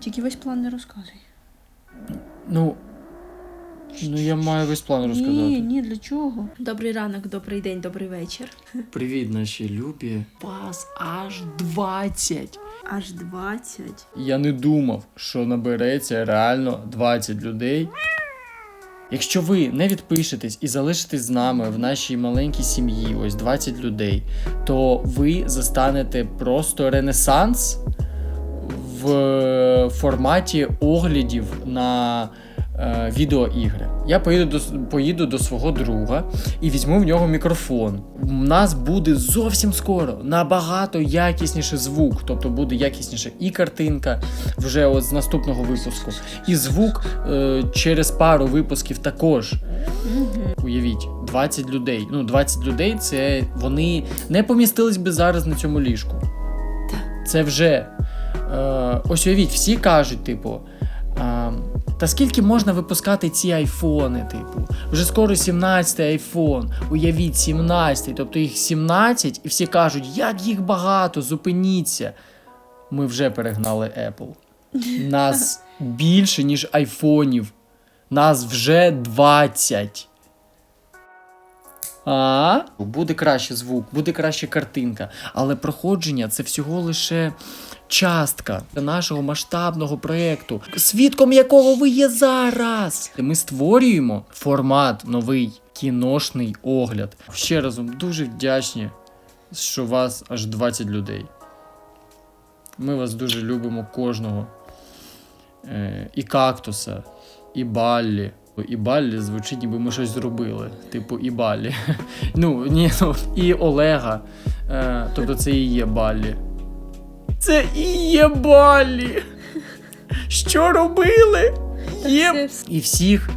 Тільки весь план не розказуй. Ну. Ну я маю весь план розказати. Ні, ні, для чого? Добрий ранок, добрий день, добрий вечір. Привіт, наші любі. Вас аж 20. Аж 20. Я не думав, що набереться реально 20 людей. Якщо ви не відпишетесь і залишитесь з нами в нашій маленькій сім'ї, ось 20 людей, то ви застанете просто ренесанс в форматі оглядів на е, відеоігри. Я поїду до, поїду до свого друга і візьму в нього мікрофон. У нас буде зовсім скоро набагато якісніше звук, тобто буде якісніше і картинка вже от з наступного випуску, і звук е, через пару випусків також. Уявіть, 20 людей. Ну, 20 людей це вони не помістились би зараз на цьому ліжку. Це вже. Е, ось уявіть, всі кажуть, типу. Та скільки можна випускати ці айфони, типу? Вже скоро 17 айфон. Уявіть, 17, тобто їх 17, і всі кажуть, як їх багато, зупиніться. Ми вже перегнали Apple. Нас більше, ніж айфонів. Нас вже 20. А? Буде краще звук, буде краще картинка, але проходження це всього лише частка нашого масштабного проєкту, свідком якого ви є зараз. Ми створюємо формат новий кіношний огляд. Ще разом дуже вдячні, що вас аж 20 людей. Ми вас дуже любимо кожного. Е, і кактуса, і Баллі. І Баллі звучить, ніби ми щось зробили. Типу, і Баллі. Ну, ні, ну, і Олега. Е, тобто це і є Баллі. Це і є Баллі. Що робили? Є. І всіх,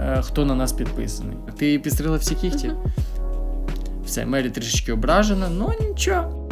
е, хто на нас підписаний. Ти підстрила всі кіхті? Все, Мері трішечки ображена, ну нічого.